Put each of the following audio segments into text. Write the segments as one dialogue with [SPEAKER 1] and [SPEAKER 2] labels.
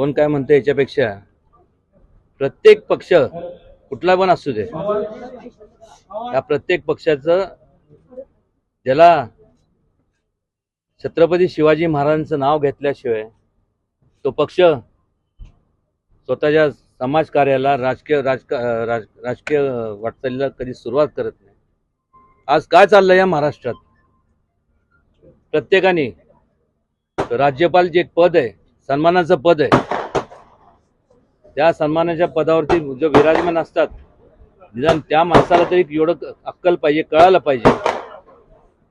[SPEAKER 1] कोण काय म्हणतं याच्यापेक्षा? प्रत्येक पक्ष कुठला पण असू दे. या प्रत्येक पक्षाचं ज्याला छत्रपती शिवाजी महाराजांचं नाव घेतल्याशिवाय तो पक्ष स्वतःच्या समाजकार्याला राजकीय राजका राज राजकीय वाटचालीला कधी सुरुवात करत नाही. आज काय चाललंय या महाराष्ट्रात? प्रत्येकाने राज्यपाल जे एक पद आहे सन्मानाचं पद आहे. त्या सन्मानाच्या पदावरती जो विराजमान असतात निदान त्या माणसाला तरी एवढं अक्कल पाहिजे कळायला पाहिजे.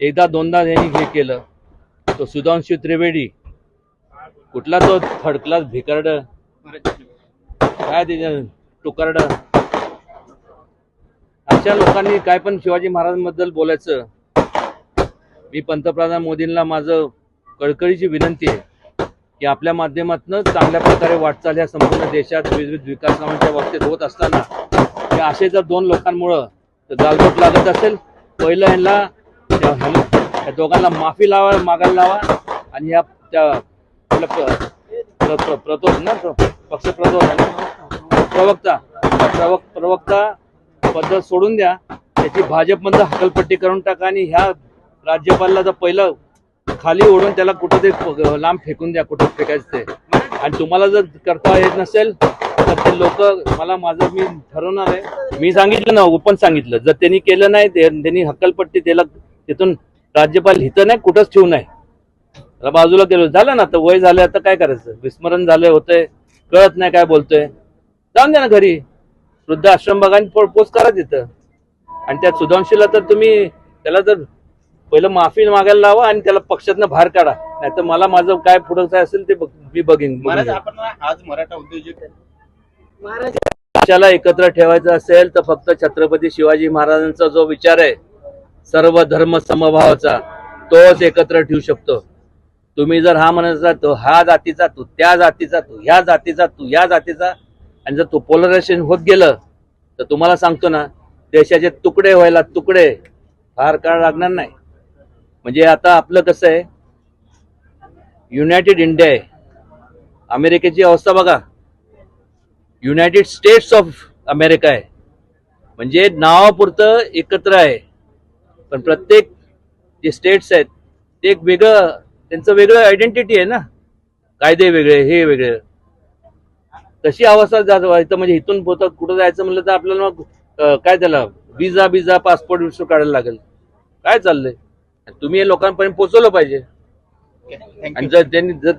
[SPEAKER 1] एकदा दोनदा यांनी हे केलं तो सुधांशु त्रिवेदी कुठला तो थर्ड क्लास भिकारड? काय त्याच्या टुकारड? अशा लोकांनी काय पण शिवाजी महाराजांबद्दल बोलायचं मी पंतप्रधान मोदींना माझं कळकळीची विनंती आहे. की आपल्या माध्यमातून चांगल्या प्रकारे वाटचाल ह्या संपूर्ण देशात विविध विकास कामांच्या बाबतीत होत असताना हे असे जर दोन लोकांमुळं गालबोट लागत असेल पहिलं ह्यांना या ह्याला- दोघांना माफी लावा मागायला लावा आणि या त्या आपलं प्रतो ना प्र- प्रतो प्रवक्ता प्रवक प्रवक्ता पद्धत सोडून द्या त्याची भाजपमधलं हकलपट्टी करून टाका आणि ह्या राज्यपालला जर पहिलं खाली ओढून त्याला कुठं ते लांब फेकून द्या कुठं फेकायचं ते. आणि तुम्हाला जर करता येत नसेल तर ते लोक मला माझं मी ठरवणार आहे. मी सांगितलं ना ओपन सांगितलं. जर त्यांनी केलं नाही त्यांनी हक्कलपट्टी त्याला तिथून राज्यपाल हिथं नाही कुठंच ठेवू नाही त्याला बाजूला गेलो. झालं ना आता वय झालं आता काय करायचं? विस्मरण झालं होतंय. कळत नाही काय बोलतोय. जाऊन द्या ना घरी. वृद्ध आश्रम बघा आणि पोच करा तिथं. आणि त्या सुधांशीला तर तुम्ही त्याला तर पहिलं माफी मागायला लावा आणि त्याला पक्षातनं बाहेर काढा. नाही तर मला माझं काय पुढं काय असेल ते मी बघीन.
[SPEAKER 2] महाराज
[SPEAKER 1] बघून
[SPEAKER 2] आपण आज मराठा उद्योजक
[SPEAKER 1] पक्षाला एकत्र ठेवायचं असेल तर फक्त छत्रपती शिवाजी महाराजांचा जो विचार आहे सर्व धर्म समभावाचा तोच एकत्र ठेवू शकतो. तुम्ही जर हा म्हणत असाल तो हा जातीचा तू त्या जातीचा तू ह्या जातीचा तू या जातीचा. आणि जर तो पोलरायझेशन होत गेलं तर तुम्हाला सांगतो ना देशाचे तुकडे व्हायला तुकडे फार काळ लागणार नाही. म्हणजे आता आपलं कसं आहे? युनायटेड इंडिया आहे. अमेरिकेची अवस्था बघा. युनायटेड स्टेट्स ऑफ अमेरिका आहे. म्हणजे नावापुरतं एकत्र आहे. पण प्रत्येक जे स्टेट्स आहेत ते एक वेगळं त्यांचं वेगळं आयडेंटिटी आहे ना. कायदे वेगळे हे वेगळे. तशी अवस्था जात इथं म्हणजे इथून पोत कुठं जायचं म्हणलं तर आपल्याला मग काय त्याला? विजा बिझा पासपोर्ट विसू काढायला लागेल. काय चाललंय? तुम्ही हे लोकांपर्यंत पोहोचवलं पाहिजे. आणि जर त्यांनी जर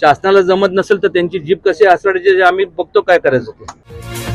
[SPEAKER 1] शासनाला जमत नसेल तर त्यांची जीप कशी असवायची आम्ही बघतो काय करायचं ते.